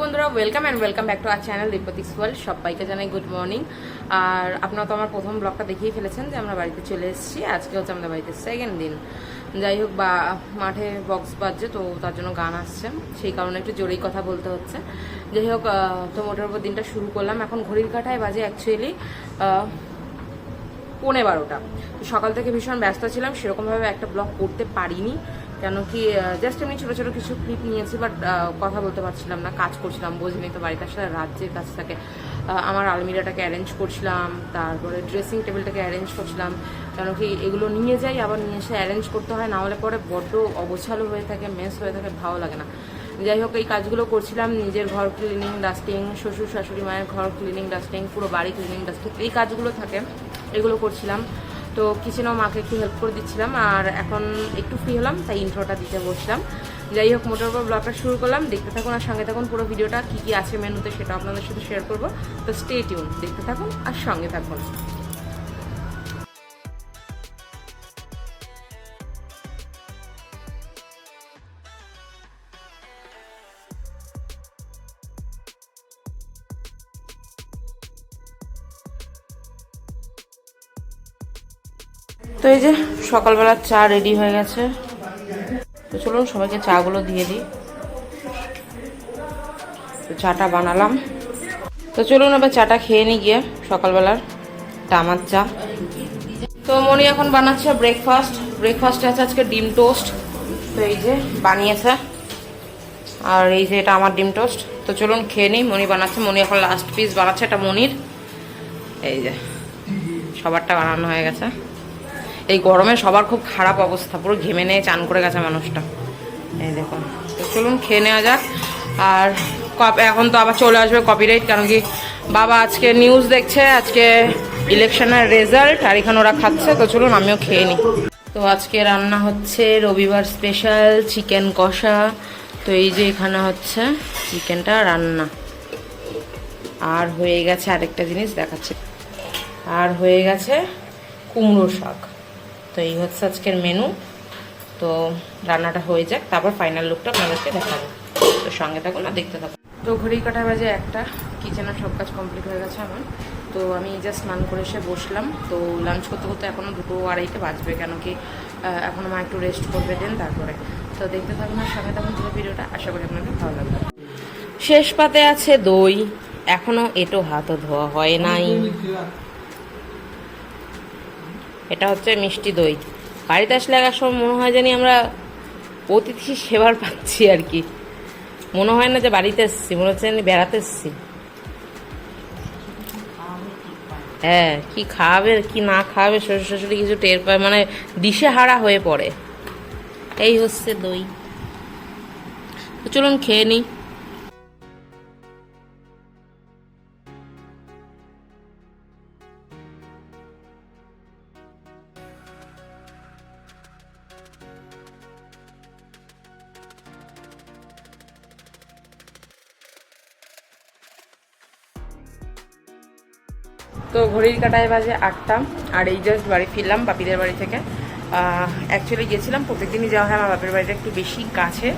বন্ধুরা welcome and welcome back to our channel দীপতিক্স world সবাইকে জানাই গুড মর্নিং আর আপনারা তো আমার প্রথম ব্লগটা দেখিয়ে ফেলেছেন যে আমরা বাড়িতে চলে এসেছি। আজকে হচ্ছে আমাদের বাড়িতে সেকেন্ড দিন। যাই হোক, বা মাঠে বক্স বাজছে, তো তার জন্য গান আসছে। সেই কারণে একটু জোরেই কথা বলতে হচ্ছে। যাই হোক তো মোটের উপর দিনটা শুরু করলাম। এখন ঘড়ির কাঁটায় বাজে অ্যাকচুয়ালি পৌনে বারোটা। সকাল থেকে ভীষণ ব্যস্ত ছিলাম, সেরকমভাবে একটা ব্লগ করতে পারিনি। কেন কি জাস্ট আমি ছোটো ছোটো কিছু ক্লিপ নিয়েছি বাট কথা বলতে পারছিলাম না, কাজ করছিলাম বোঝিনি তো বাড়িতে, আসলে রাজ্যের কাছ থেকে আমার আলমিরাটাকে অ্যারেঞ্জ করছিলাম, তারপরে ড্রেসিং টেবিলটাকে অ্যারেঞ্জ করছিলাম কেন কি এগুলো নিয়ে যাই, আবার নিয়ে এসে অ্যারেঞ্জ করতে হয়, না হলে পরে বড্ড অগোছালো হয়ে থাকে মেস হয়ে থাকে, ভালো লাগে না। যাই হোক, এই কাজগুলো করছিলাম, নিজের ঘর ক্লিনিং ডাস্টিং শ্বশুর শাশুড়ি মায়ের ঘর ক্লিনিং ডাস্টিং পুরো বাড়ি ক্লিনিং ডাস্টিং এই কাজগুলো থাকে, এগুলো করছিলাম। তো কিচেনেও মাকে একটু হেল্প করে দিচ্ছিলাম আর এখন একটু ফ্রি হলাম, তাই ইন্ট্রোটা দিতে বসলাম। যাই হোক, মোটর উপর ব্লগটা শুরু করলাম। দেখতে থাকুন আর সঙ্গে থাকুন পুরো ভিডিওটা কী কী আছে মেনুতে সেটা আপনাদের সাথে শেয়ার করব। তো স্টে টিউন দেখতে থাকুন আর সঙ্গে থাকুন। তো এই যে সকালবেলার চা রেডি হয়ে গেছে। তো চলুন সবাইকে চাগুলো দিয়ে দিই। তো চাটা বানালাম। তো চলুন এবার চাটা খেয়ে নি গিয়ে সকালবেলার টামার চা। তো মনি এখন বানাচ্ছে ব্রেকফাস্ট ব্রেকফাস্টে আছে আজকে ডিম টোস্ট তো এই যে বানিয়েছে। আর এই যে এটা আমার ডিম টোস্ট তো চলুন খেয়ে নিই। মনি বানাচ্ছে। মনি এখন লাস্ট পিস বানাচ্ছে। এটা মনির। এই যে সবারটা বানানো হয়ে গেছে। এই গরমে সবার খুব খারাপ অবস্থা, পুরো ঘেমে নিয়ে চান করে গেছে মানুষটা। এই দেখুন, তো চলুন খেয়ে নেওয়া যাক। আর এখন তো আবার চলে আসবে কপিরাইট কারণ কি বাবা আজকে নিউজ দেখছে, আজকে ইলেকশনের রেজাল্ট আর এখানে ওরা খাচ্ছে, তো চলুন আমিও খেয়ে নিই। তো আজকে রান্না হচ্ছে রবিবার স্পেশাল চিকেন কষা। তো এই যে এখানে হচ্ছে চিকেনটা রান্না। আর হয়ে গেছে আরেকটা জিনিস দেখাচ্ছে। আর হয়ে গেছে কুমড়ো শাক। তো এই হচ্ছে আজকের মেনু তো রান্নাটা হয়ে যাক তারপর ফাইনাল লুকটা আপনাদেরকে দেখাবো। তো সঙ্গে থাকুন আর দেখতে থাকুন। তো ঘড়ি কাটা বাজে একটা কিচেনের সব কাজ কমপ্লিট হয়ে গেছে আমার। তো আমি জাস্ট স্নান করে এসে বসলাম। তো লাঞ্চ করতে করতে এখনও দুটো আড়াইটে বাজবে কেন কি আহ, এখন আমার একটু রেস্ট করবে দেন তারপরে। তো দেখতে থাকুন আর সঙ্গে থাকুন পুরো ভিডিওটা। আশা করি আপনাদের ভালো লাগবে। শেষ পাতে আছে দই। এখনও এটো হাতও ধোয়া হয় নাই। এটা হচ্ছে মিষ্টি দই। বাড়িতে আসলে এক সময় মনে হয় জানি আমরা অতিথি সেবার পাচ্ছি আর কি। মনে হয় না যে বাড়িতে এসছি, মনে হচ্ছে জানি বেড়াতে এসছি। হ্যাঁ কি খাওয়াবে কি না খাওয়াবে শ্বশুর শাশুড়ি কিছু টের পায় মানে দিশেহারা হয়ে পড়ে। এই হচ্ছে দই। চলুন খেয়ে নিই। তো ঘড়ির কাটায় বাজে আটটা, আর এই জাস্ট বাড়ি ফিরলাম বাপিদের বাড়ি থেকে। অ্যাকচুয়ালি গেছিলাম প্রত্যেকদিনই যাওয়া হয় আমার বাপের বাড়িটা একটু বেশি কাছে।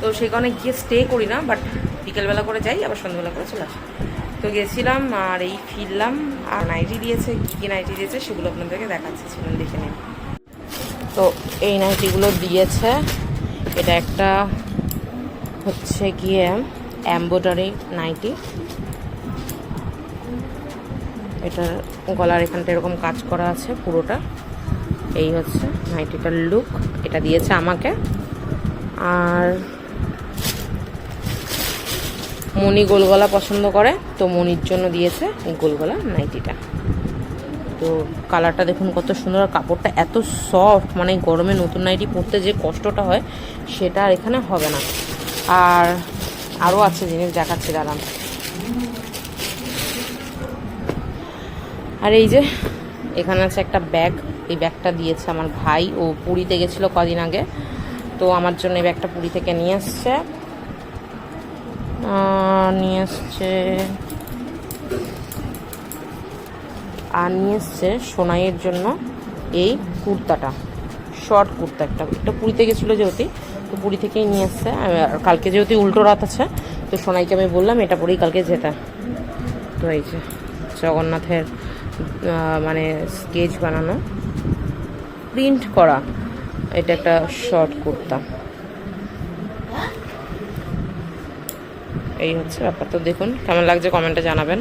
তো সেই কারণে গিয়ে স্টে করি না বাট বিকেলবেলা করে যাই, আবার সন্ধ্যাবেলা করে চলে আসি। তো গেছিলাম, আর এই ফিরলাম, আর নাইটি দিয়েছে, কী কী নাইটি দিয়েছে সেগুলো আপনাদেরকে দেখাচ্ছি ছিলেন দেখে নিন। তো এই নাইটিগুলো দিয়েছে, এটা একটা হচ্ছে গিয়ে এম্ব্রয়ডারি নাইটি এটার গলার এখানটা এরকম কাজ করা আছে পুরোটা। এই হচ্ছে নাইটিটার লুক এটা দিয়েছে আমাকে। আর মণি গোলগলা পছন্দ করে, তো মনির জন্য দিয়েছে এই গোলগলা নাইটিটা। তো কালারটা দেখুন কত সুন্দর কাপড়টা এত সফট মানে গরমে নতুন নাইটি পরতে যে কষ্টটা হয়, সেটা আর এখানে হবে না। আর আরও আছে জিনিস দেখাচ্ছি, দাঁড়ান। আর এই যে, এখানে আছে একটা ব্যাগ। এই ব্যাগটা দিয়েছে আমার ভাই। ও পুরীতে গেছিল কদিন আগে। তো আমার জন্য এই ব্যাগটা পুরী থেকে নিয়ে এসছে নিয়ে এসছে আর নিয়ে এসছে সোনাইয়ের জন্য এই কুর্তাটা। শর্ট কুর্তা একটা। একটা পুরীতে গেছিল যেহেতু, তো পুরী থেকেই নিয়ে এসছে কালকে যেহেতু উল্টো রাত আছে, তো সোনাইকে আমি বললাম, এটা পরেই কালকে যেতে। তো এই যে, জগন্নাথের মানে স্কেচ বানানো। প্রিন্ট করা। এটা একটা শর্ট কুর্তা। এই হচ্ছে ব্যাপার তো দেখুন, কেমন লাগছে কমেন্টে জানাবেন।